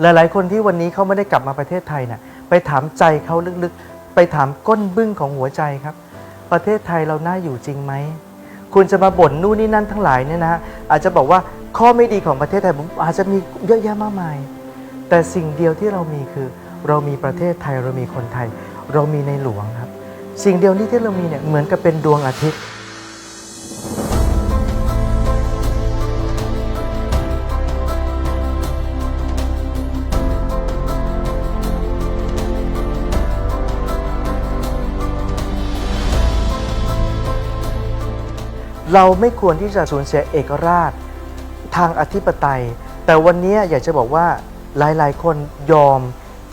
หลายๆ คนที่วันนี้เขาไม่ได้กลับมาประเทศไทยนะ่ะไปถามใจเขาลึกๆ ไปถามก้นบึ้งของหัวใจครับ ประเทศไทยเราน่าอยู่จริงไหมคุณจะมาบ่นนู่นนี่นั่นทั้งหลายเนี่ยนะฮะอาจจะบอกว่าข้อไม่ดีของประเทศไทยผมอาจจะมีเยอะแยะมากมาย แต่สิ่งเดียวที่เรามีคือ เรามีประเทศไทยเรามีคนไทย เรามีในหลวงครับ สิ่งเดียวนี้ที่เรามีเนี่ยเหมือนกับเป็นดวงอาทิตย์ เราไม่ควรที่จะสูญเสียเอกราชทางอธิปไตย แต่วันนี้อยากจะบอกว่าหลาย ๆ คนยอม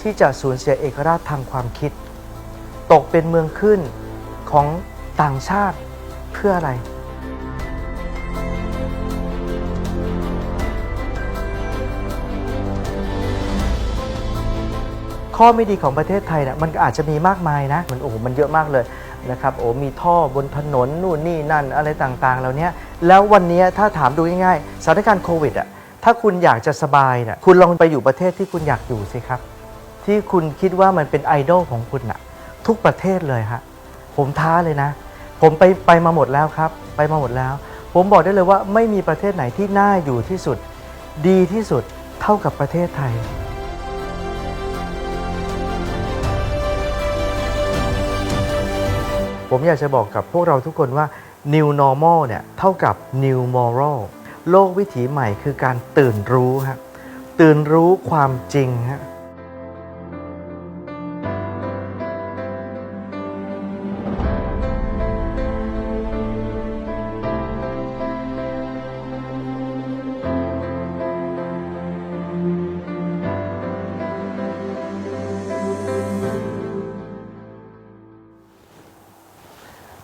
ที่จะสูญเสียเอกราชทางความคิด ตกเป็นเมืองขึ้นของต่างชาติเพื่ออะไร ข้อไม่ดีของประเทศไทยนะมันอาจจะมีมากมายนะมันโอ้โหมันเยอะมากเลย นะครับโอ้มีท่อบนถนนนู่นนี่นั่นอะไรต่างๆเหล่านี้แล้ววันนี้ถ้าถามดูง่ายๆสถานการณ์โควิดอะถ้าคุณอยากจะสบายนะคุณลองไปอยู่ประเทศที่คุณอยากอยู่สิครับ ที่คุณคิดว่ามันเป็นไอดอลของคุณน่ะทุกประเทศเลยฮะผมท้าเลยนะ ผมไปไปมาหมดแล้วครับ ไปมาหมดแล้ว ผมบอกได้เลยว่าไม่มีประเทศไหนที่น่าอยู่ที่สุด ดีที่สุดเท่ากับประเทศไทย ผมอยากจะบอกกับพวกเราทุกคนว่า new normal เนี่ยเท่ากับ new moral โลกวิถีใหม่คือการตื่นรู้ฮะตื่นรู้ความจริงฮะ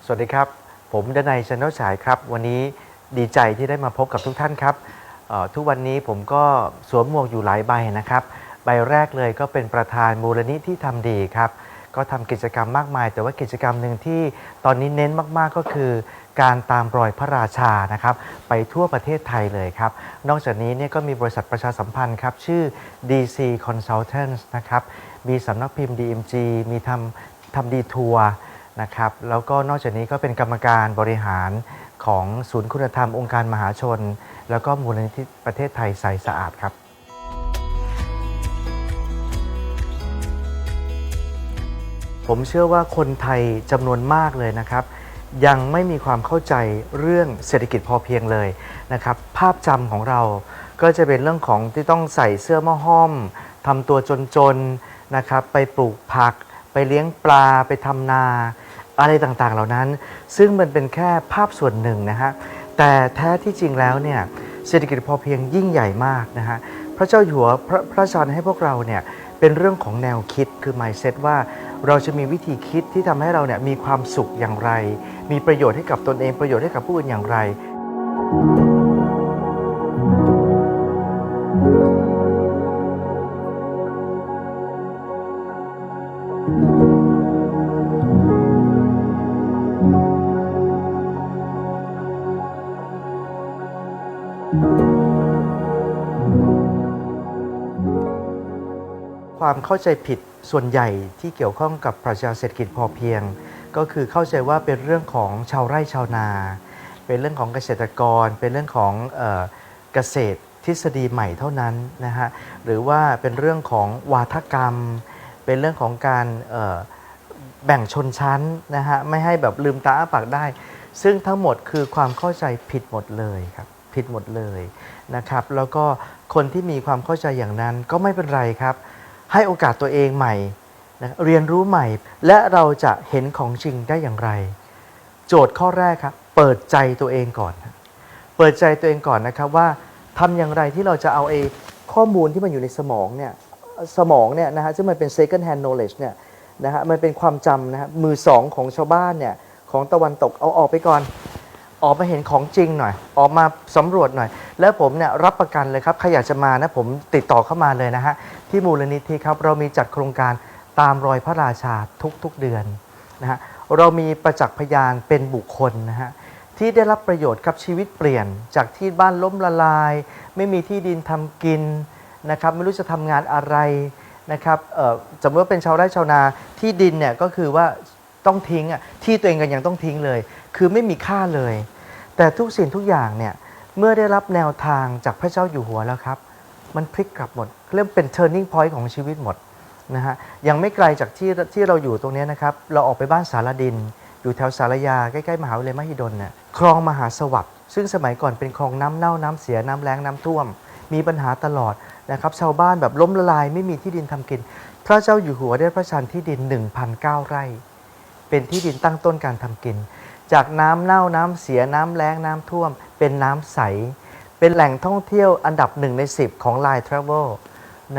สวัสดีครับ ผมดนัยชนลฉายครับ วันนี้ดีใจที่ได้มาพบกับทุกท่านครับทุกวันนี้ผมก็สวมหมวกอยู่หลายใบนะครับ ใบแรกเลยก็เป็นประธานมูลนิธิทำดีครับ ก็ทำกิจกรรมมากมาย แต่ว่ากิจกรรมหนึ่งที่ตอนนี้เน้นมากๆก็คือการตามรอยพระราชานะครับ ไปทั่วประเทศไทยเลยครับ นอกจากนี้เนี่ยก็มีบริษัทประชาสัมพันธ์ครับ ชื่อ DC Consultants นะครับ มีสำนักพิมพ์ DMG มีทำทำดีทัวร์ นะครับแล้วก็นอกจากนี้ก็เป็นกรรมการบริหารของศูนย์คุณธรรมองค์การมหาชน แล้วก็มูลนิธิประเทศไทยใสสะอาดครับ ผมเชื่อว่าคนไทยจำนวนมากเลยนะครับ ยังไม่มีความเข้าใจเรื่องเศรษฐกิจพอเพียงเลยนะครับ ภาพจำของเราก็จะเป็นเรื่องของที่ต้องใส่เสื้อหม้อห้อมทำตัวจนๆนะครับ ไปปลูกผัก ไปเลี้ยงปลาไปทำนา อะไรต่างๆ เหล่านั้น ซึ่งมันเป็นแค่ภาพส่วนหนึ่งนะฮะแต่แท้ที่จริงแล้วเนี่ยเศรษฐกิจพอเพียงยิ่งใหญ่มากนะฮะพระเจ้าอยู่หัวพระพระราชทานให้พวกเราเนี่ยเป็นเรื่องของแนวคิดคือ mindset ว่าเราจะมีวิธีคิดที่ทำให้เราเนี่ยมีความสุขอย่างไร มีประโยชน์ให้กับตนเองประโยชน์ให้กับผู้อื่นอย่างไร ความเข้าใจผิดส่วนใหญ่ที่เกี่ยวข้องกับปรัชญาเศรษฐกิจพอเพียง ก็คือเข้าใจว่าเป็นเรื่องของชาวไร่ชาวนา เป็นเรื่องของเกษตรกร เป็นเรื่องของเกษตรทฤษฎีใหม่เท่านั้นนะฮะหรือว่าเป็นเรื่องของวาทกรรม เป็นเรื่องของการแบ่งชนชั้นนะฮะไม่ให้แบบลืมตาอ้าปากได้ ซึ่งทั้งหมดคือความเข้าใจผิดหมดเลยครับผิดหมดเลยนะครับแล้วก็คนที่มีความเข้าใจอย่างนั้นก็ไม่เป็นไรครับ ให้โอกาสตัวเองใหม่นะเรียนรู้ใหม่ และเราจะเห็นของจริงได้อย่างไร โจทย์ข้อแรกครับเปิดใจตัวเองก่อน เปิดใจตัวเองก่อนนะครับว่าทำอย่างไรที่เราจะเอาไอ้ข้อมูลที่มันอยู่ในสมองเนี่ยสมองเนี่ยนะฮะซึ่งมันเป็น second hand knowledge เนี่ยนะฮะมันเป็นความจำนะฮะมือสองของชาวบ้านเนี่ยของตะวันตกเอาออกไปก่อน ออกมาเห็นของจริงหน่อย ออกมาสำรวจหน่อย แล้วผมเนี่ยรับประกันเลยครับใครอยากจะมานะผมติดต่อเข้ามาเลยนะฮะที่มูลนิธิครับเรามีจัดโครงการตามรอยพระราชาทุกๆเดือนนะฮะเรามีประจักษ์พยานเป็นบุคคลนะฮะที่ได้รับประโยชน์กับชีวิตเปลี่ยน จากที่บ้านล้มละลาย ไม่มีที่ดินทำกินนะครับไม่รู้จะทำงานอะไรนะครับเออสมมติว่าเป็นชาวไร่ชาวนาที่ดินเนี่ยก็คือว่าต้องทิ้งอะที่ตัวเองกันยังต้องทิ้งเลย คือไม่มีค่าเลย แต่ทุกสิ่งทุกอย่างเนี่ยเมื่อได้รับแนวทางจากพระเจ้าอยู่หัวแล้วครับ มันพลิกกลับหมด เริ่มเป็น turning point ของชีวิตหมดนะฮะยังไม่ไกลจากที่ที่เราอยู่ตรงนี้นะครับ เราออกไปบ้านสารดิน อยู่แถวสารยา ใกล้ๆมหาวิทยาลัยมหิดลเนี่ยคลองมหาสวัสดิ์ซึ่งสมัยก่อนเป็นคลองน้ำเน่าน้ำเสียน้ำแล้งน้ำท่วม มีปัญหาตลอดนะครับ ชาวบ้านแบบล้มละลายไม่มีที่ดินทำกิน พระเจ้าอยู่หัวได้พระชันที่ดิน 1,009 ไร่ เป็นที่ดินตั้งต้นการทำกิน จากน้ำเน่าน้ำเสียน้ำแล้งน้ำท่วม เป็นน้ำใส เป็นแหล่งท่องเที่ยวอันดับหนึ่งใน 10 ของ Line Travel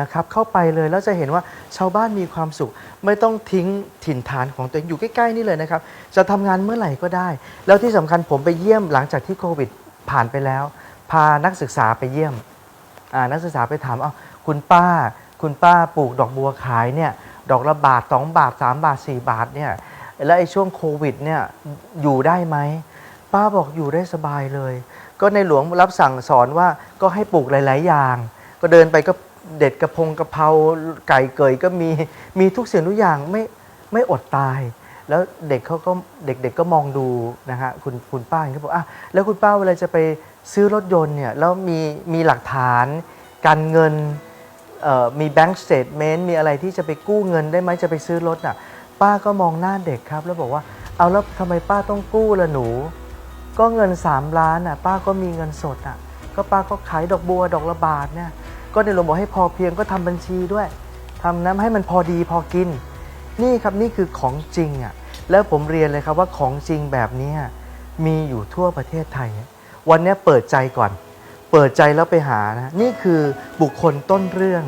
นะครับเข้าไปเลยแล้วจะเห็นว่าชาวบ้านมีความสุข ไม่ต้องทิ้งถิ่นฐานของตัวเองอยู่ใกล้ ๆ นี่เลยนะครับ จะทำงานเมื่อไหร่ก็ได้ แล้วที่สำคัญผมไปเยี่ยมหลังจากที่โควิดผ่านไปแล้ว พานักศึกษาไปเยี่ยมนักศึกษาไปถามเอาคุณป้า คุณป้าปลูกดอกบัวขายเนี่ยดอกละบาท 2 บาท 3 บาท 4 บาทเนี่ย แล้วไอ้ช่วงโควิดเนี่ยอยู่ได้ไหมป้าบอกอยู่ได้สบายเลย ก็ในหลวงรับสั่งสอนว่าก็ให้ปลูกหลาย ๆ อย่าง ก็เดินไปก็เด็ดกระพงกระเพราไก่เกยก็มีมีทุกสิ่งทุกอย่างไม่ไม่อดตาย แล้วเด็กเขาก็เด็กๆก็มองดูนะฮะคุณคุณป้าเขาบอกอะแล้วคุณป้าเวลาจะไปซื้อรถยนต์เนี่ยแล้วมีมีหลักฐาน การเงินมีแบงก์สเตทเมนต์มีอะไรที่จะไปกู้เงินได้ไหมจะไปซื้อรถอะ ป้าก็มองหน้าเด็กครับ แล้วบอกว่า เอาแล้วทำไมป้าต้องกู้ล่ะหนู ก็เงิน3ล้านอะ ป้าก็มีเงินสดอะ ก็ป้าก็ขายดอกบัวดอกละบาทเนี่ย ก็ในหลวงบอกให้พอเพียงก็ทำบัญชีด้วยทำน้ำให้มันพอดีพอกิน นี่ครับนี่คือของจริงอะ แล้วผมเรียนเลยครับว่าของจริงแบบนี้มีอยู่ทั่วประเทศไทย วันนี้เปิดใจก่อน เปิดใจแล้วไปหานะ นี่คือบุคคลต้นเรื่อง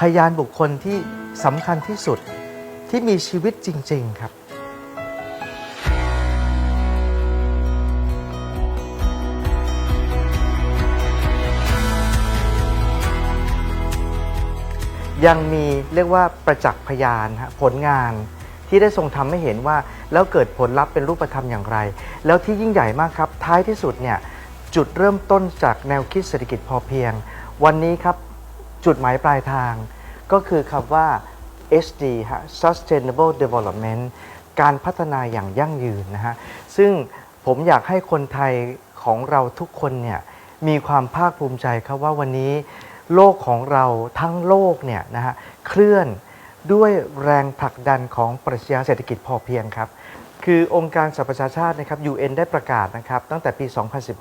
พยานบุคคลที่สำคัญที่สุด ที่มีชีวิตจริง ๆ ครับ ยังมีเรียกว่าประจักษ์พยานฮะผลงานที่ได้ทรงทำให้เห็นว่า แล้วเกิดผลลัพธ์เป็นรูปธรรมอย่างไร แล้วที่ยิ่งใหญ่มากครับ ท้ายที่สุดเนี่ยจุดเริ่มต้นจากแนวคิดเศรษฐกิจพอเพียง วันนี้ครับจุดหมายปลายทางก็คือคำว่า SD ฮะ Sustainable Development การพัฒนาอย่างยั่งยืนนะฮะ ซึ่งผมอยากให้คนไทยของเราทุกคนเนี่ยมีความภาคภูมิใจครับว่าวันนี้โลกของเราทั้งโลกเนี่ยนะฮะเคลื่อนด้วยแรงผลักดันของปรัชญาเศรษฐกิจพอเพียงครับ คือองค์การสหประชาชาตินะครับ UN ได้ประกาศนะครับตั้งแต่ปี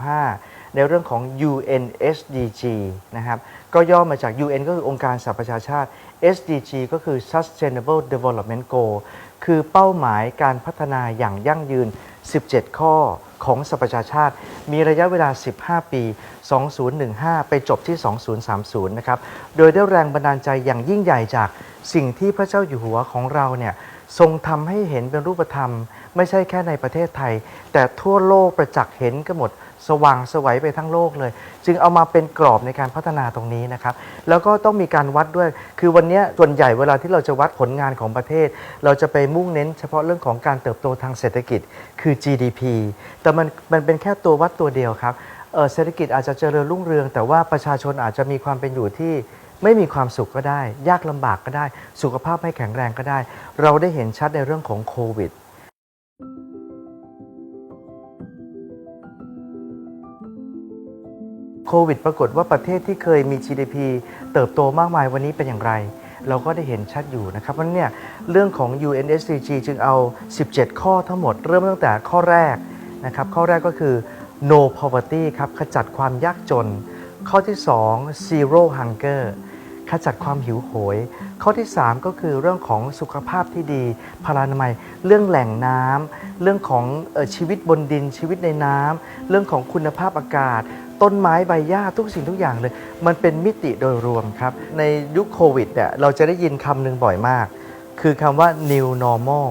2015 ในเรื่องของ UN SDG นะครับก็ย่อมาจาก UN ก็คือองค์การสหประชาชาติ SDG ก็คือ Sustainable Development Goal คือเป้าหมายการพัฒนาอย่างยั่งยืน 17 ข้อของสหประชาชาติ มีระยะเวลา 15 ปี 2015 ไปจบที่ 2030 นะครับ โดยได้แรงบันดาลใจอย่างยิ่งใหญ่จากสิ่งที่พระเจ้าอยู่หัวของเราเนี่ยทรงทำให้เห็นเป็นรูปธรรม ไม่ใช่แค่ในประเทศไทย แต่ทั่วโลกประจักษ์เห็นกันหมด สว่างสวัยไปทั้งโลกเลย จึงเอามาเป็นกรอบในการพัฒนาตรงนี้นะครับแล้วก็ต้องมีการวัดด้วย คือวันนี้ส่วนใหญ่เวลาที่เราจะวัดผลงานของประเทศ เราจะไปมุ่งเน้นเฉพาะเรื่องของการเติบโตทางเศรษฐกิจคือ GDP แต่มันมันเป็นแค่ตัววัดตัวเดียวครับเเศรษฐกิจอาจจะเจริญรุ่งเรือง แต่ว่าประชาชนอาจจะมีความเป็นอยู่ที่ไม่มีความสุขก็ได้ ยากลำบากก็ได้ สุขภาพไม่แข็งแรงก็ได้ เราได้เห็นชัดในเรื่องของโควิด ควิดปรากฏว่าประเทศที่เคยมี GDP เติบโตมากมายวันนี้เป็นอย่างไร เราก็ได้เห็นชัดอยู่นะครับเพราะเนี่ยเรื่องของ UNSDG จึงเอา 17 ข้อทั้งหมดเริ่มตั้งแต่ข้อแรกนะครับข้อแรกก็คือ no poverty ครับขจัดความยากจน ข้อที่ 2 zero hunger ขจัดความหิวโหย ข้อที่ 3 ก็คือเรื่องของสุขภาพที่ดี พลานามัย เรื่องแหล่งน้ำเรื่องของชีวิตบนดินชีวิตในน้ำเรื่องของคุณภาพอากาศ ต้นไม้ใบหญ้าทุกสิ่งทุกอย่างเลย มันเป็นมิติโดยรวมครับ ในยุคโควิดเนี่ยเราจะได้ยินคำหนึ่งบ่อยมาก คือคำว่า new normal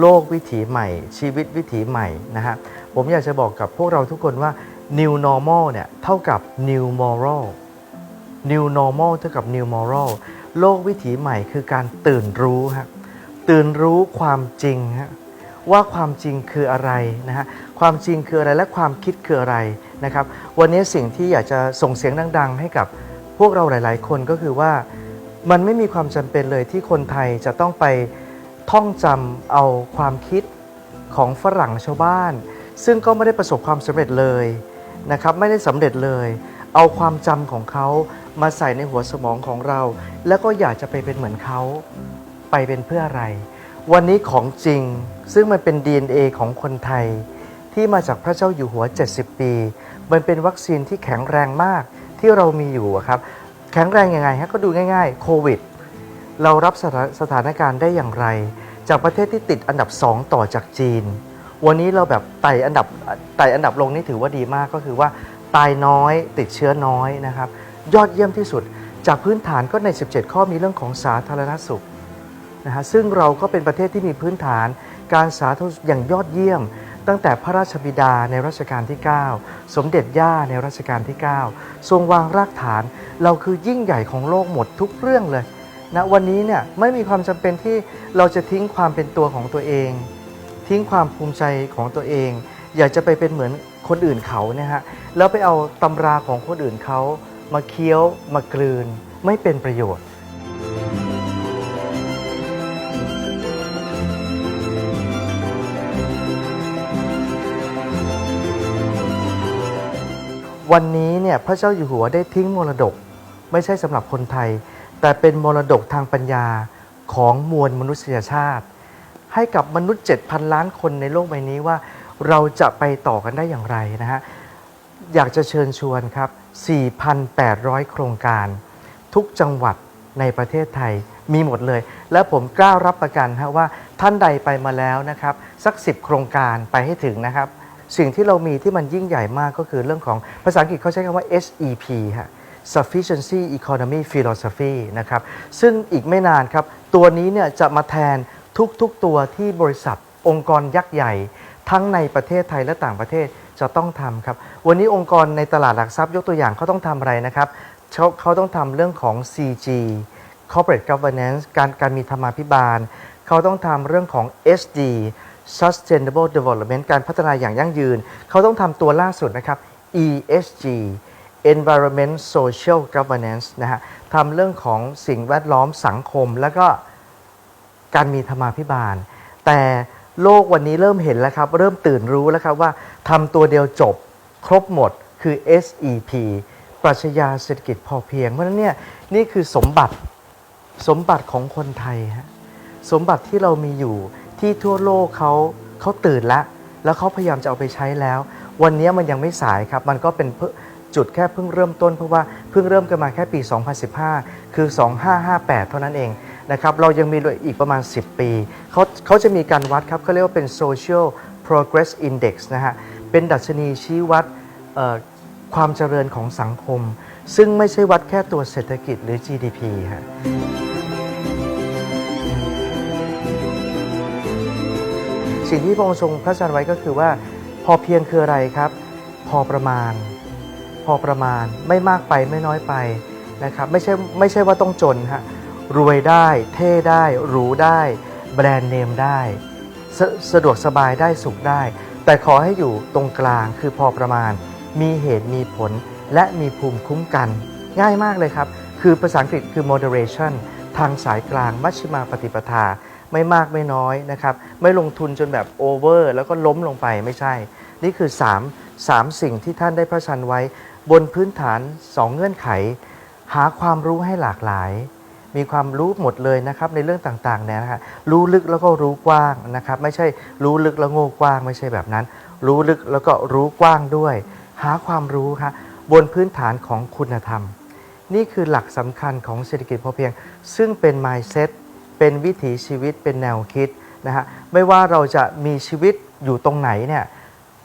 โลกวิถีใหม่ ชีวิตวิถีใหม่นะฮะผมอยากจะบอกกับพวกเราทุกคนว่า new normal เนี่ยเท่ากับ new moral new normal เท่ากับ new moral โลกวิถีใหม่คือการตื่นรู้ฮะตื่นรู้ความจริงฮะ ว่าความจริงคืออะไรนะฮะความจริงคืออะไรและความคิดคืออะไรนะครับ วันนี้สิ่งที่อยากจะส่งเสียงดัง ๆ ให้กับพวกเราหลาย ๆ คนก็คือว่ามันไม่มีความจำเป็นเลยที่คนไทยจะต้องไปท่องจำเอาความคิดของฝรั่งชาวบ้าน ซึ่งก็ไม่ได้ประสบความสำเร็จเลยนะครับไม่ได้สำเร็จเลย เอาความจำของเขามาใส่ในหัวสมองของเรา แล้วก็อยากจะไปเป็นเหมือนเขาไปเป็นเพื่ออะไร วันนี้ของจริงซึ่งมันเป็น DNA ของคนไทย ที่มาจากพระเจ้าอยู่หัว 70 ปี มันเป็นวัคซีนที่แข็งแรงมากที่เรามีอยู่ครับ แข็งแรงยังไงฮะก็ดูง่ายๆโควิดเรารับสถาสถานการณ์ได้อย่างไร จากประเทศที่ติดอันดับ 2 ต่อจากจีน วันนี้เราแบบไต่อันดับไต่อันดับลงนี่ถือว่าดีมากก็คือว่า ตายน้อยติดเชื้อน้อยนะครับ ยอดเยี่ยมที่สุด จากพื้นฐานก็ใน 17 ข้อมีเรื่องของสาธารณสุข นะฮะซึ่งเราก็เป็นประเทศที่มีพื้นฐาน การสาธารณสุขอย่างยอดเยี่ยม ตั้งแต่พระราชบิดาในรัชกาลที่ 9 สมเด็จย่าในรัชกาลที่ 9 ทรงวางรากฐาน เราคือยิ่งใหญ่ของโลกหมดทุกเรื่องเลยนะวันนี้เนี่ยไม่มีความจำเป็นที่เราจะทิ้งความเป็นตัวของตัวเอง ทิ้งความภูมิใจของตัวเอง อยากจะไปเป็นเหมือนคนอื่นเขาเนี่ยฮะแล้วไปเอาตำราของคนอื่นเขามาเคี้ยวมากลืน ไม่เป็นประโยชน์ วันนี้เนี่ยพระเจ้าอยู่หัวได้ทิ้งมรดก ไม่ใช่สำหรับคนไทย แต่เป็นมรดกทางปัญญาของมวลมนุษยชาติ ให้กับมนุษย์ 7,000 ล้านคนในโลกใบนี้ว่าเราจะไปต่อกันได้อย่างไรนะฮะอยากจะเชิญชวนครับ 4,800 โครงการ ทุกจังหวัดในประเทศไทยมีหมดเลย และผมกล้ารับประกันฮะว่าท่านใดไปมาแล้วนะครับ สัก 10 โครงการไปให้ถึงนะครับ สิ่งที่เรามีที่มันยิ่งใหญ่มากก็คือเรื่องของภาษาอังกฤษเขาใช้คำว่า SEP ฮะ Sufficiency Economy Philosophy นะครับ ซึ่งอีกไม่นานครับ ตัวนี้เนี่ยจะมาแทนทุกๆตัวที่บริษัทองค์กรยักษ์ใหญ่ ทั้งในประเทศไทยและต่างประเทศจะต้องทำครับ วันนี้องค์กรในตลาดหลักทรัพย์ยกตัวอย่างเขาต้องทำอะไรนะครับเขาเขาต้องทำเรื่องของ CG Corporate Governance การการมีธรรมาภิบาล เขาต้องทำเรื่องของ SD Sustainable Development การพัฒนาอย่างยั่งยืน เขาต้องทำตัวล่าสุดนะครับ ESG Environment Social Governance นะฮะทำเรื่องของสิ่งแวดล้อมสังคม แล้วก็การมีธรรมาภิบาล แต่โลกวันนี้เริ่มเห็นแล้วครับ เริ่มตื่นรู้แล้วครับว่าทำตัวเดียวจบครบหมดคือ SEP ปรัชญาเศรษฐกิจพอเพียง เพราะนั้นเนี่ยนี่คือสมบัติสมบัติของคนไทยฮะสมบัติที่เรามีอยู่ ที่ทั่วโลกเขาเขาตื่นแล้วแล้วเขาพยายามจะเอาไปใช้แล้ว วันนี้มันยังไม่สายครับ มันก็เป็นจุดแค่เพิ่งเริ่มต้นเพราะว่าเพิ่งเริ่มกันมาแค่ปี 2015 คือ 2558 เท่านั้นเองนะครับ เรายังมีอีกประมาณ 10 ปีเขาเขาจะมีการวัดครับเขาเรียกว่าเป็น social progress index นะฮะ เป็นดัชนีชี้วัดความเจริญของสังคม ซึ่งไม่ใช่วัดแค่ตัวเศรษฐกิจหรือ GDP ฮะ สิ่งที่พระองค์ทรงพระราชทานไว้ก็คือว่า พอเพียงคืออะไรครับ พอประมาณ พอประมาณไม่มากไปไม่น้อยไปนะครับไม่ใช่ไม่ใช่ว่าต้องจนฮะรวยได้เท่ได้หรูได้ แบรนด์เนมได้สสะดวกสบายได้สุขได้ แต่ขอให้อยู่ตรงกลางคือพอประมาณ มีเหตุมีผลและมีภูมิคุ้มกัน ง่ายมากเลยครับ คือภาษาอังกฤษคือ moderation ทางสายกลางมัชฌิมาปฏิปทา ไม่มากไม่น้อยนะครับ ไม่ลงทุนจนแบบโอเวอร์แล้วก็ล้มลงไปไม่ใช่ นี่คือ 3 3 สิ่งที่ท่านได้พระชันไว้ บนพื้นฐาน 2 เงื่อนไข หาความรู้ให้หลากหลาย มีความรู้หมดเลยนะครับในเรื่องต่างๆเนี่ยนะฮะรู้ลึกแล้วก็รู้กว้างนะครับ ไม่ใช่รู้ลึกแล้วโง่กว้างไม่ใช่แบบนั้น รู้ลึกแล้วก็รู้กว้างด้วย หาความรู้ครับบนพื้นฐานของคุณธรรม นี่คือหลักสำคัญของเศรษฐกิจพอเพียง ซึ่งเป็น mindset เป็นวิถีชีวิตเป็นแนวคิดนะฮะไม่ว่าเราจะมีชีวิตอยู่ตรงไหนเนี่ย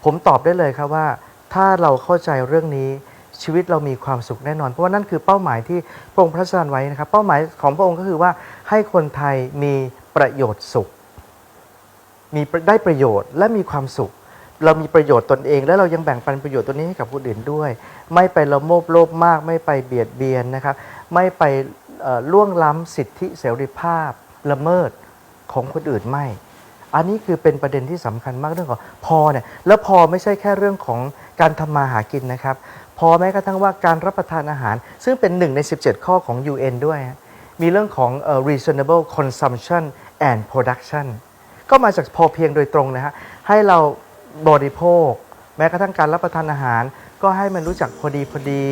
ผมตอบได้เลยครับว่า ถ้าเราเข้าใจเรื่องนี้ชีวิตเรามีความสุขแน่นอน เพราะว่านั่นคือเป้าหมายที่พระองค์พระราชทานไว้นะครับ เป้าหมายของพระองค์ก็คือว่าให้คนไทยมีประโยชน์สุข มีได้ประโยชน์และมีความสุข เรามีประโยชน์ตนเอง และเรายังแบ่งปันประโยชน์ตัวนี้ให้กับผู้อื่นด้วย ไม่ไปละโมบโลภมาก ไม่ไปเบียดเบียนนะครับ ไม่ไป ล่วงล้ำสิทธิเสรีภาพละเมิดของคนอื่นไม่ อันนี้คือเป็นประเด็นที่สำคัญมากเรื่องของพอเนี่ยแล้วพอไม่ใช่แค่เรื่องของการทำมาหากินนะครับ พอแม้กระทั่งว่าการรับประทานอาหาร ซึ่งเป็นหนึ่งใน 17 ข้อของ UN ด้วย มีเรื่องของ reasonable consumption and production ก็มาจากพอเพียงโดยตรงนะฮะให้เราบริโภค แม้กระทั่งการรับประทานอาหาร ก็ให้มันรู้จักพอดีพอดี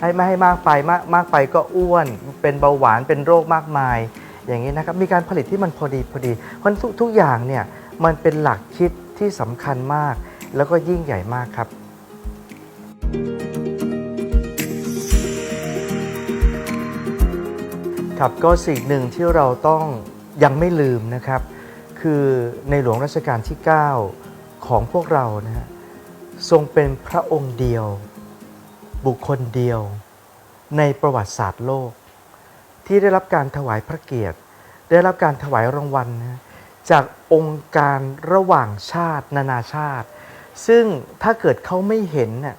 ให้ไม่ให้มากไปมากมากไปก็อ้วน เป็นเบาหวานเป็นโรคมากมาย อย่างนี้นะครับ มีการผลิตที่มันพอดีพอดีเพราะทุกทุกอย่างเนี่ยมันเป็นหลักคิดที่สำคัญมาก แล้วก็ยิ่งใหญ่มากครับ ครับก็สิ่งหนึ่งที่เราต้องยังไม่ลืมนะครับ คือในหลวงรัชกาลที่ 9 ของพวกเรานะฮะทรงเป็นพระองค์เดียว บุคคลเดียว ในประวัติศาสตร์โลก ที่ได้รับการถวายพระเกียรติ ได้รับการถวายรางวัลนะจากองค์การระหว่างชาตินานาชาติ ซึ่งถ้าเกิดเขาไม่เห็นน่ะ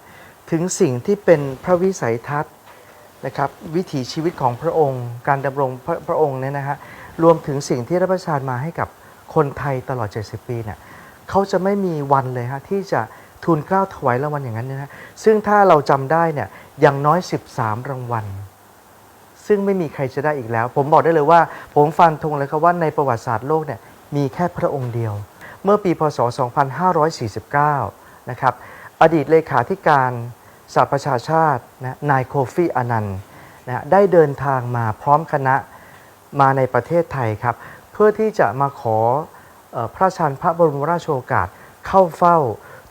ถึงสิ่งที่เป็นพระวิสัยทัศน์นะครับวิถีชีวิตของพระองค์ การดำรงพระพระองค์เนี่ยนะฮะรวมถึงสิ่งที่รับประทานมาให้กับคนไทยตลอด 70 ปีเนี่ยเขาจะไม่มีวันเลยฮะที่จะ ทูลเกล้าถวายรางวัลอย่างนั้นนะฮะซึ่งถ้าเราจำได้เนี่ยอย่างน้อย 13 รางวัล ซึ่งไม่มีใครจะได้อีกแล้ว ผมบอกได้เลยว่า ผมฟันธงเลยครับว่าในประวัติศาสตร์โลกเนี่ยมีแค่พระองค์เดียว เมื่อปีพศ 2549 นะครับอดีตเลขาธิการสหประชาชาตินะนายโคฟีอานันต์นะได้เดินทางมาพร้อมคณะมาในประเทศไทยครับ เพื่อที่จะมาขอออพระราชทานพระบรมราชโองการเข้าเฝ้า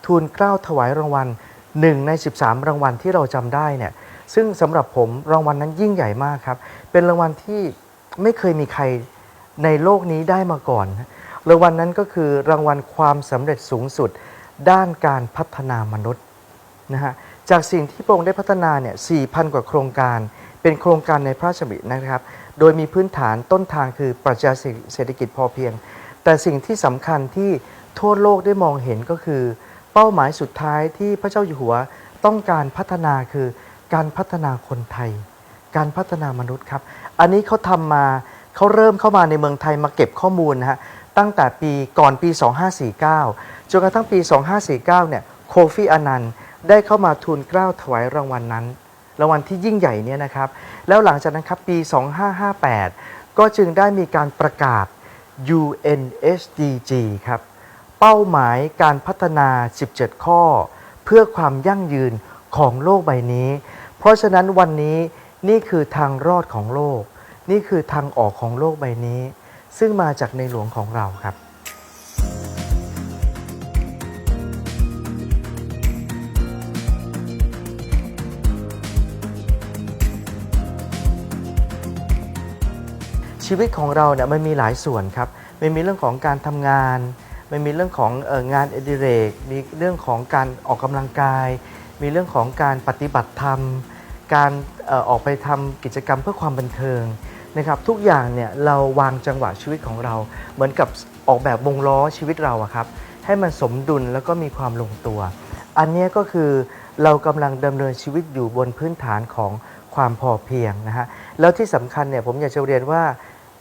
ทูลเกล้าถวายรางวัลหนึ่งใน 13 รางวัลที่เราจำได้เนี่ยซึ่งสำหรับผมรางวัลนั้นยิ่งใหญ่มากครับ เป็นรางวัลที่ไม่เคยมีใครในโลกนี้ได้มาก่อน รางวัลนั้นก็คือรางวัลความสำเร็จสูงสุด ด้านการพัฒนามนุษย์นะฮะจากสิ่งที่พระองค์ได้พัฒนาเนี่ย 4,000 กว่าโครงการ เป็นโครงการในพระราชดำรินะครับ โดยมีพื้นฐานต้นทางคือปรัชญาเศรษฐกิจพอเพียง แต่สิ่งที่สำคัญที่ทั่วโลกได้มองเห็นก็คือ เป้าหมายสุดท้ายที่พระเจ้าอยู่หัวต้องการพัฒนาคือการพัฒนาคนไทย การพัฒนามนุษย์ครับ อันนี้เขาทำมาเขาเริ่มเข้ามาในเมืองไทยมาเก็บข้อมูลนะฮะตั้งแต่ปีก่อนปี 2549 จนกระทั่งปี 2549 เนี่ยโคฟีอนันต์ได้เข้ามาทูลเกล้าถวายรางวัลนั้น รางวัลที่ยิ่งใหญ่เนี่ยนะครับ แล้วหลังจากนั้นครับปี 2558 ก็จึงได้มีการประกาศ UNSDG ครับ เป้าหมายการพัฒนา 17 ข้อ เพื่อความยั่งยืนของโลกใบนี้ เพราะฉะนั้นวันนี้นี่คือทางรอดของโลก นี่คือทางออกของโลกใบนี้ ซึ่งมาจากในหลวงของเราครับชีวิตของเราเนี่ยมันมีหลายส่วนครับ มันมีเรื่องของการทำงาน มันมีเรื่องของงานอดิเรก มีเรื่องของการออกกำลังกาย มีเรื่องของการปฏิบัติธรรม การออกไปทำกิจกรรมเพื่อความบันเทิงนะครับทุกอย่างเนี่ยเราวางจังหวะชีวิตของเรา เหมือนกับออกแบบวงล้อชีวิตเราอะครับให้มันสมดุลแล้วก็มีความลงตัว อันนี้ก็คือเรากำลังดำเนินชีวิตอยู่บนพื้นฐานของความพอเพียงนะฮะแล้วที่สำคัญเนี่ยผมอยากจะเรียนว่า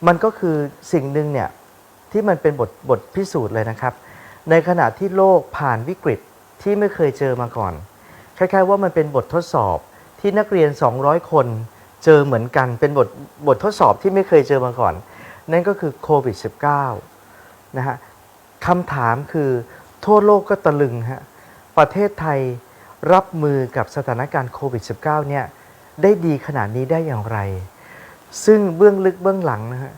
มันก็คือสิ่งหนึ่งเนี่ย ที่มันเป็นบทบทพิสูจน์เลยนะครับ ในขณะที่โลกผ่านวิกฤตที่ไม่เคยเจอมาก่อน คล้าย ๆ ว่ามันเป็นบททดสอบที่นักเรียน 200 คนเจอเหมือนกัน เป็นบทบททดสอบที่ไม่เคยเจอมาก่อน นั่นก็คือโควิด -19 นะฮะคำถามคือทั่วโลกก็ตะลึงฮะประเทศไทยรับมือกับสถานการณ์โควิด -19 เนี่ยได้ดีขนาดนี้ได้อย่างไร ซึ่งเบื้องลึกเบื้องหลังนะฮะ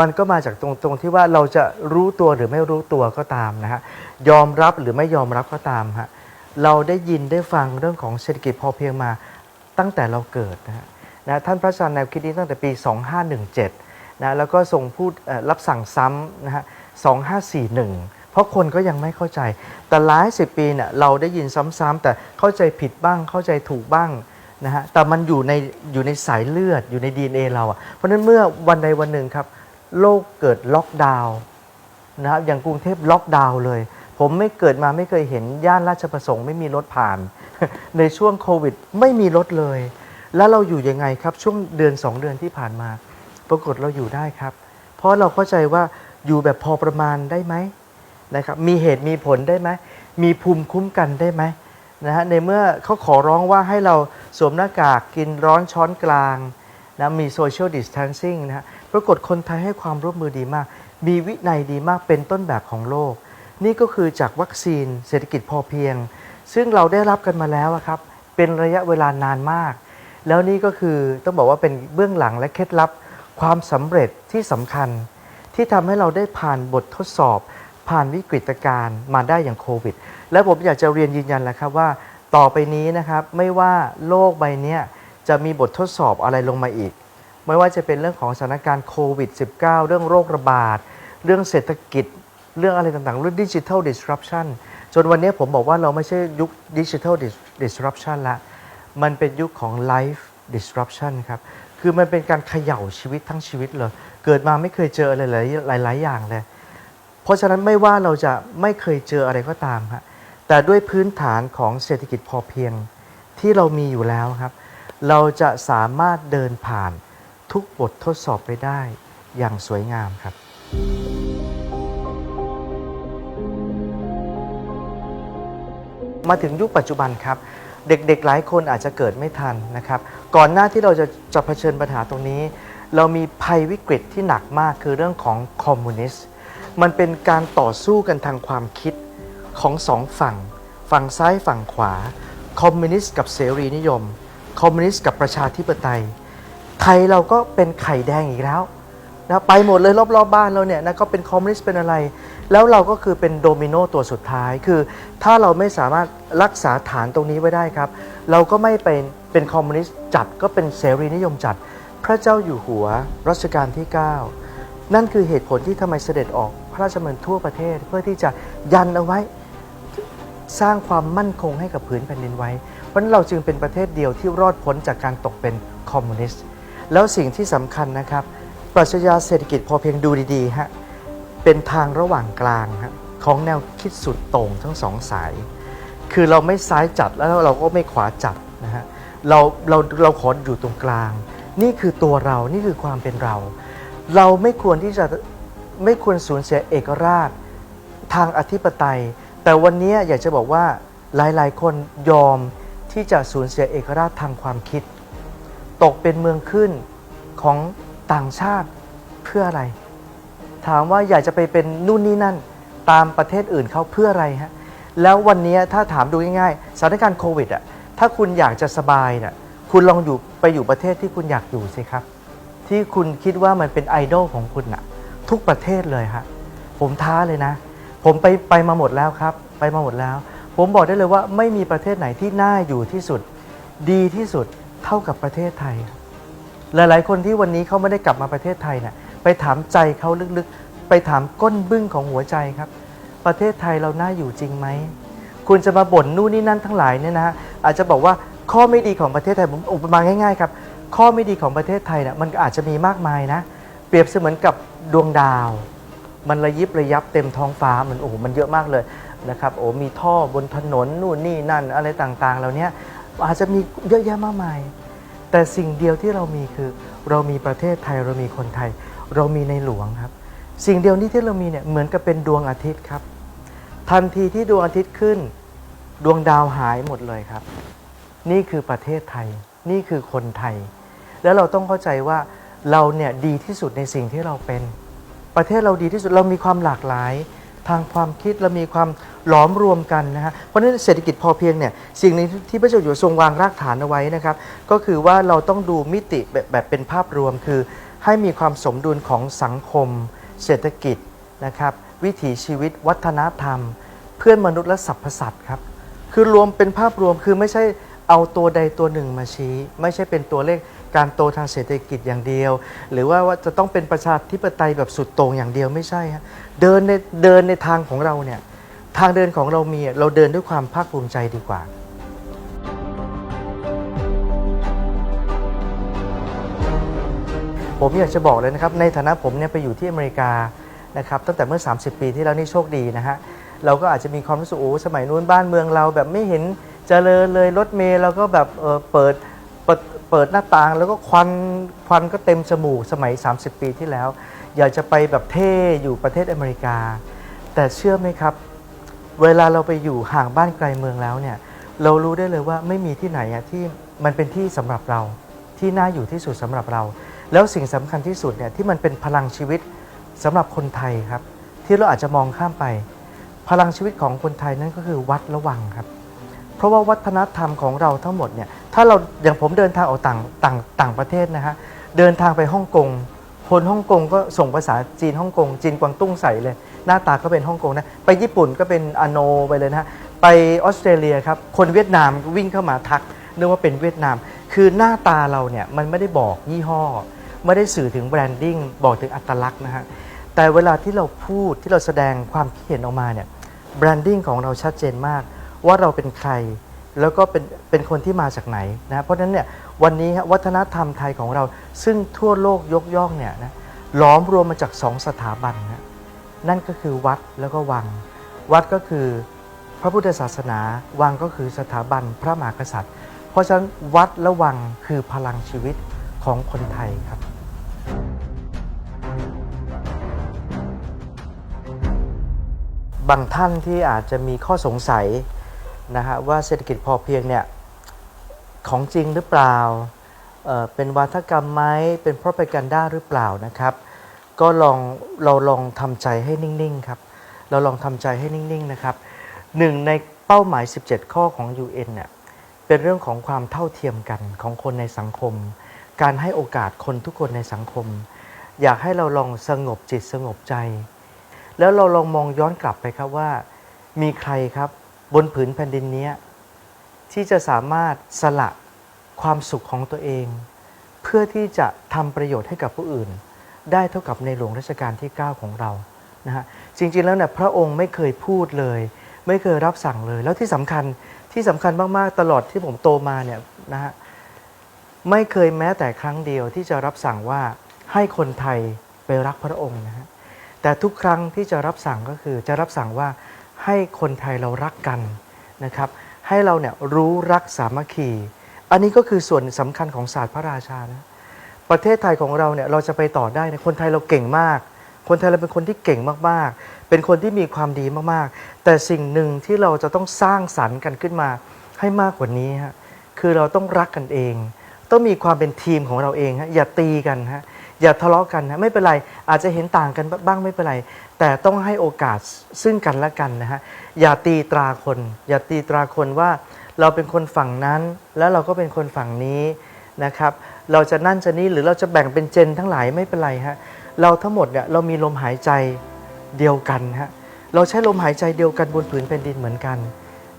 มันก็มาจากตรงตรงที่ว่าเราจะรู้ตัวหรือไม่รู้ตัวก็ตามนะฮะยอมรับหรือไม่ยอมรับก็ตามฮะเราได้ยินได้ฟังเรื่องของเศรษฐกิจพอเพียงมาตั้งแต่เราเกิดนะฮะนะท่านพระอาจารย์แนวคิดนี้ตั้งแต่ปี 2517นะแล้วก็ทรงพูดรับสั่งซ้ำนะฮะ2541 เพราะคนก็ยังไม่เข้าใจ แต่หลายสิบปีเนี่ยเราได้ยินซ้ำๆแต่เข้าใจผิดบ้างเข้าใจถูกบ้างนะฮะแต่มันอยู่ในอยู่ในสายเลือดอยู่ใน DNA เราอะเพราะฉะนั้นเมื่อวันใดวันหนึ่งครับ โลกเกิดล็อกดาวน์นะครับอย่างกรุงเทพล็อกดาวน์เลย ผมไม่เกิดมาไม่เคยเห็นย่านราชประสงค์ไม่มีรถผ่าน ในช่วงโควิดไม่มีรถเลย แล้วเราอยู่ยังไงครับช่วงเดือน 2 เดือนที่ผ่านมา ปรากฏเราอยู่ได้ครับ เพราะเราเข้าใจว่าอยู่แบบพอประมาณได้ไหมนะครับมีเหตุมีผลได้ไหมมีภูมิคุ้มกันได้ไหมนะฮะในเมื่อเขาขอร้องว่าให้เราสวมหน้ากากกินร้อนช้อนกลางนะมีโซเชียลดิส a ทนซิ่งนะฮะ รากฏคนไทยให้ความร่วมมือดีมาก มีวินัยดีมากเป็นต้นแบบของโลก นี่ก็คือจากวัคซีนเศรษฐกิจพอเพียง ซึ่งเราได้รับกันมาแล้วครับ เป็นระยะเวลานานมาก แล้วนี่ก็คือต้องบอกว่าเป็นเบื้องหลังและเคล็ดลับความสำเร็จที่สำคัญ ที่ทำให้เราได้ผ่านบททดสอบ ผ่านวิกฤตการณ์มาได้อย่างโควิด และผมอยากจะเรียนยืนยันแหละครับว่า ต่อไปนี้นะครับไม่ว่าโลกใบนี้จะมีบททดสอบอะไรลงมาอีก ไม่ว่าจะเป็นเรื่องของสถานการณ์โควิด -19 เรื่องโรคระบาด เรื่องเศรษฐกิจ เรื่องอะไรต่างๆเรื่องดิจิทัล disruption จนวันนี้ผมบอกว่าเราไม่ใช่ยุคดิจิทัล disruption ละ มันเป็นยุคของ life disruption ครับ คือมันเป็นการเขย่าชีวิตทั้งชีวิตเลย เกิดมาไม่เคยเจออะไรหลายหลายๆอย่างเลย เพราะฉะนั้นไม่ว่าเราจะไม่เคยเจออะไรก็ตามฮะแต่ด้วยพื้นฐานของเศรษฐกิจพอเพียงที่เรามีอยู่แล้วครับ เราจะสามารถเดินผ่าน ทุกบททดสอบไปได้อย่างสวยงามครับ มาถึงยุคปัจจุบันครับ เด็กๆหลายคนอาจจะเกิดไม่ทันนะครับ ก่อนหน้าที่เราจะจะเผชิญปัญหาตรงนี้ เรามีภัยวิกฤตที่หนักมากคือเรื่องของคอมมิวนิสต์มันเป็นการต่อสู้กันทางความคิดของสองฝั่ง ฝั่งซ้ายฝั่งขวา คอมมิวนิสต์กับเสรีนิยม คอมมิวนิสต์กับประชาธิปไตย ไทยเราก็เป็นไข่แดงอีกแล้วนะไปหมดเลยรอบๆบบ้านเราเนี่ยนะก็เป็นคอมมิวนิสต์เป็นอะไร แล้วเราก็คือเป็นโดมิโนตัวสุดท้ายคือ ถ้าเราไม่สามารถรักษาฐานตรงนี้ไว้ได้ครับ เราก็ไม่เป็นเป็นคอมมิวนิสต์จัดก็เป็นเสรีนิยมจัด พระเจ้าอยู่หัวรัชกาลที่ 9 นั่นคือเหตุผลที่ทำไมเสด็จออกพระราชดำเนินทั่วประเทศ เพื่อที่จะยันเอาไว้สร้างความมั่นคงให้กับผืนแผ่นดินไว้ เพราะฉะนั้นเราจึงเป็นประเทศเดียวที่รอดพ้นจากการตกเป็นคอมมิวนิสต์ แล้วสิ่งที่สำคัญนะครับ ปรัชญาเศรษฐกิจพอเพียงดูดีๆฮะเป็นทางระหว่างกลางฮะของแนวคิดสุดโต่งทั้งสองสาย คือเราไม่ซ้ายจัดแล้วเราก็ไม่ขวาจัดนะฮะเราเราเราขออยู่ตรงกลาง นี่คือตัวเรานี่คือความเป็นเรา เราไม่ควรที่จะไม่ควรสูญเสียเอกราชทางอธิปไตย แต่วันนี้อยากจะบอกว่าหลายๆ คนยอมที่จะสูญเสียเอกราชทางความคิด ตกเป็นเมืองขึ้นของต่างชาติเพื่ออะไร ถามว่าอยากจะไปเป็นนู่นนี่นั่นตามประเทศอื่นเขาเพื่ออะไรฮะแล้ววันนี้ถ้าถามดูง่ายๆสถานการณ์โควิดอะถ้าคุณอยากจะสบายน่ะคุณลองอยู่ไปอยู่ประเทศที่คุณอยากอยู่สิครับ ที่คุณคิดว่ามันเป็นไอดอลของคุณน่ะทุกประเทศเลยฮะผมท้าเลยนะ ผมไปไปมาหมดแล้วครับ ไปมาหมดแล้ว ผมบอกได้เลยว่าไม่มีประเทศไหนที่น่าอยู่ที่สุด ดีที่สุด เท่ากับประเทศไทย หลายๆ คนที่วันนี้เขาไม่ได้กลับมาประเทศไทยเนี่ยไปถามใจเขาลึกๆ ไปถามก้นบึ้งของหัวใจครับ ประเทศไทยเราน่าอยู่จริงไหมคุณจะมาบ่นนู่นนี่นั่นทั้งหลายเนี่ยนะฮะอาจจะบอกว่าข้อไม่ดีของประเทศไทยผมอุปมาง่ายๆครับข้อไม่ดีของประเทศไทยเนี่ยมันอาจจะมีมากมายนะ เปรียบเสมือนกับดวงดาว มันระยิบระยับเต็มท้องฟ้ามันโอ้โหมันเยอะมากเลยนะครับโอ้มีท่อบนถนนนู่นนี่นั่นอะไรต่างๆเหล่านี้ อาจจะมีเยอะแยะมากมาย แต่สิ่งเดียวที่เรามีคือ เรามีประเทศไทยเรามีคนไทย เรามีในหลวงครับ สิ่งเดียวนี้ที่เรามีเนี่ยเหมือนกับเป็นดวงอาทิตย์ครับ ทันทีที่ดวงอาทิตย์ขึ้น ดวงดาวหายหมดเลยครับ นี่คือประเทศไทย นี่คือคนไทย แล้วเราต้องเข้าใจว่าเราเนี่ยดีที่สุดในสิ่งที่เราเป็น ประเทศเราดีที่สุดเรามีความหลากหลาย ทางความคิดเรามีความ หลอมรวมกันนะฮะเพราะฉะนั้นเศรษฐกิจพอเพียงเนี่ยสิ่งหนึงที่พระเจ้าอยู่ทรงวางรากฐานเอาไว้นะครับก็คือว่าเราต้องดูมิติแบบแบบเป็นภาพรวมคือ ให้มีความสมดุลของสังคม เศรษฐกิจนะครับวิถีชีวิต วัฒนธรรม เพื่อนมนุษย์และสรรพสัตว์ครับคือรวมเป็นภาพรวมคือไม่ใช่เอาตัวใดตัวหนึ่งมาชี้ ไม่ใช่เป็นตัวเลขการโตทางเศรษฐกิจอย่างเดียว หรือว่าว่าจะต้องเป็นประชาธิปไตยแบบสุดโต่งอย่างเดียวไม่ใช่ฮะเดินในเดินในทางของเราเนี่ย ทางเดินของเรามีเราเดินด้วยความภาคภูมิใจดีกว่าผมอยากจะบอกเลยนะครับในฐานะผมเนี่ยไปอยู่ที่อเมริกานะครับตั้งแต่เมื่อ 30 ปีที่แล้วนี่โชคดีนะฮะเราก็อาจจะมีความรู้สึกโอ้สมัยนู้นบ้านเมืองเราแบบไม่เห็นเจริญเลยรถเมล์เราก็แบบเออเปิดเปิดเปิดหน้าต่าง แล้วก็ควันควันก็เต็มจมูกสมัย 30 ปีที่แล้ว อยากจะไปแบบเท่อยู่ประเทศอเมริกา แต่เชื่อไหมครับ เวลาเราไปอยู่ห่างบ้านไกลเมืองแล้วเนี่ยเรารู้ได้เลยว่าไม่มีที่ไหนที่มันเป็นที่สำหรับเราที่น่าอยู่ที่สุดสำหรับเรา แล้วสิ่งสำคัญที่สุดเนี่ยที่มันเป็นพลังชีวิตสำหรับคนไทยครับ ที่เราอาจจะมองข้ามไป พลังชีวิตของคนไทยนั่นก็คือวัดระวังครับ เพราะว่าวัฒนธรรมของเราทั้งหมดเนี่ยถ้าเราอย่างผมเดินทางออกต่างต่างต่างประเทศนะฮะเดินทางไปฮ่องกงคนฮ่องกงก็ส่งภาษาจีนฮ่องกงจีนกวางตุ้งใส่เลย หน้าตาก็เป็นฮ่องกงนะ ไปญี่ปุ่นก็เป็นอโนไปเลยนะฮะ ไปออสเตรเลียครับ คนเวียดนามวิ่งเข้ามาทักนึกว่าเป็นเวียดนาม คือหน้าตาเราเนี่ยมันไม่ได้บอกยี่ห้อ ไม่ได้สื่อถึงแบรนดิ้งบอกถึงอัตลักษณ์นะฮะ แต่เวลาที่เราพูดที่เราแสดงความคิดเห็นออกมาเนี่ยแบรนดิ้งของเราชัดเจนมาก ว่าเราเป็นใครแล้วก็เป็นเป็นคนที่มาจากไหนนะเพราะฉะนั้นเนี่ยวันนี้วัฒนธรรมไทยของเราซึ่งทั่วโลกยกย่องเนี่ยนะล้อมรวมมาจากสองสถาบันนะ นั่นก็คือวัดแล้วก็วัง วัดก็คือพระพุทธศาสนา วังก็คือสถาบันพระมหากษัตริย์ เพราะฉะนั้นวัดและวังคือพลังชีวิตของคนไทยครับบางท่านที่อาจจะมีข้อสงสัยนะฮะว่าเศรษฐกิจพอเพียงเนี่ยของจริงหรือเปล่าเเป็นวาทกรรมไหมเป็นเพราะไปกันด้าหรือเปล่านะครับ ก็ลองเราลองทำใจให้นิ่งๆครับ เราลองทำใจให้นิ่งๆนะครับหนึ่งในเป้าหมาย 17 ข้อของ UN เนี่ยเป็นเรื่องของความเท่าเทียมกันของคนในสังคม การให้โอกาสคนทุกคนในสังคม อยากให้เราลองสงบจิตสงบใจ แล้วเราลองมองย้อนกลับไปครับว่า มีใครครับบนผืนแผ่นดินเนี้ยที่จะสามารถสละความสุขของตัวเอง เพื่อที่จะทำประโยชน์ให้กับผู้อื่น ได้เท่ากับในหลวงรัชกาลที่ 9 ของเรานะฮะจริงๆแล้วเนี่ยพระองค์ไม่เคยพูดเลย ไม่เคยรับสั่งเลย แล้วที่สำคัญที่สำคัญมากๆตลอดที่ผมโตมาเนี่ยนะฮะไม่เคยแม้แต่ครั้งเดียวที่จะรับสั่งว่าให้คนไทยไปรักพระองค์นะฮะแต่ทุกครั้งที่จะรับสั่งก็คือจะรับสั่งว่าให้คนไทยเรารักกันนะครับ ให้เราเนี่ยรู้รักสามัคคี อันนี้ก็คือส่วนสำคัญของศาสตร์พระราชานะ ประเทศไทยของเราเนี่ยเราจะไปต่อได้เนยคนไทยเราเก่งมาก คนไทยเราเป็นคนที่เก่งมากๆ เป็นคนที่มีความดีมากๆ แต่สิ่งหนึ่งที่เราจะต้องสร้างสรรค์กันขึ้นมาให้มากกว่านี้ฮะคือเราต้องรักกันเอง ต้องมีความเป็นทีมของเราเองฮะอย่าตีกันฮะอย่าทะเลาะกันนะไม่เป็นไรอาจจะเห็นต่างกันบ้างไม่เป็นไร แต่ต้องให้โอกาสซึ่งกันและกันนะฮะอย่าตีตราคน อย่าตีตราคนว่าเราเป็นคนฝั่งนั้น แล้วเราก็เป็นคนฝั่งนี้นะครับ เราจะนั่นจะนี่หรือเราจะแบ่งเป็นเจนทั้งหลายไม่เป็นไรฮะเราทั้งหมดเนี่ยเรามีลมหายใจเดียวกันฮะเราใช้ลมหายใจเดียวกันบนผืนแผ่นดินเหมือนกัน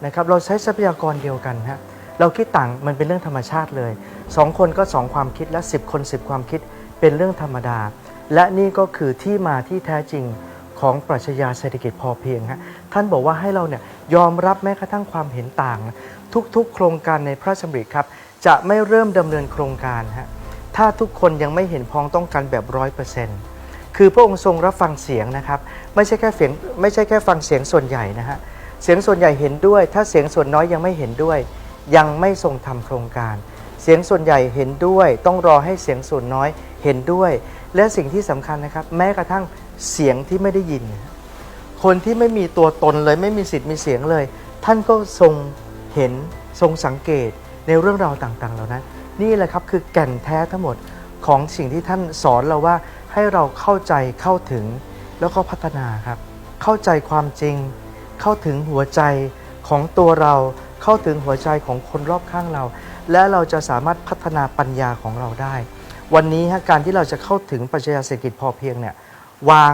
นะครับเราใช้ทรัพยากรเดียวกันฮะเราคิดต่างมันเป็นเรื่องธรรมชาติเลยสองคนก็สองความคิดและ 10 คน 10 ความคิดเป็นเรื่องธรรมดา และนี่ก็คือที่มาที่แท้จริงของปรัชญาเศรษฐกิจพอเพียงฮะท่านบอกว่าให้เราเนี่ยยอมรับแม้กระทั่งความเห็นต่าง ทุกๆ โครงการในพระราชดำริครับ จะไม่เริ่มดำเนินโครงการฮะถ้าทุกคนยังไม่เห็นพ้องต้องกันแบบร้อยเปอร์เซ็นต์คือพระองค์ทรงรับฟังเสียงนะครับไม่ใช่แค่เสียงไม่ใช่แค่ฟังเสียงส่วนใหญ่นะฮะเสียงส่วนใหญ่เห็นด้วย ถ้าเสียงส่วนน้อยยังไม่เห็นด้วย ยังไม่ทรงทำโครงการ เสียงส่วนใหญ่เห็นด้วย ต้องรอให้เสียงส่วนน้อยเห็นด้วย และสิ่งที่สำคัญนะครับ แม้กระทั่งเสียงที่ไม่ได้ยิน คนที่ไม่มีตัวตนเลยไม่มีสิทธิ์มีเสียงเลย ท่านก็ทรงเห็นทรงสังเกต ในเรื่องราวต่างๆ เหล่านั้น นี่แหละครับคือแก่นแท้ทั้งหมดของสิ่งที่ท่านสอนเราว่าให้เราเข้าใจเข้าถึงแล้วก็พัฒนาครับ เข้าใจความจริง เข้าถึงหัวใจของตัวเรา เข้าถึงหัวใจของคนรอบข้างเรา และเราจะสามารถพัฒนาปัญญาของเราได้ วันนี้ฮะการที่เราจะเข้าถึงปรัชญาเศรษฐกิจพอเพียงเนี่ยวาง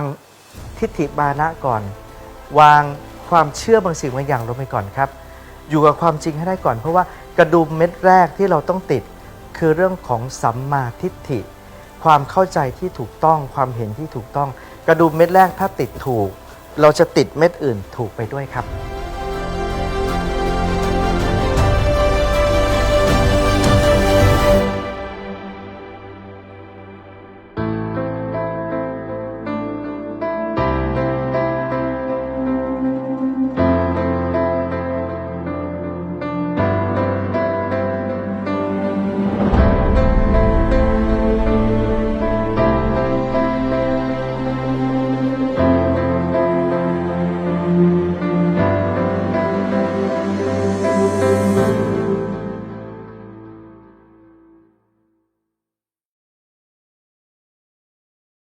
ทิฏฐิบานะก่อน วางความเชื่อบางสิ่งบางอย่างลงไปก่อนครับ อยู่กับความจริงให้ได้ก่อน เพราะว่า กระดุมเม็ดแรกที่เราต้องติด คือเรื่องของสัมมาทิฏฐิ ความเข้าใจที่ถูกต้องความเห็นที่ถูกต้อง กระดุมเม็ดแรกถ้าติดถูก เราจะติดเม็ดอื่นถูกไปด้วยครับ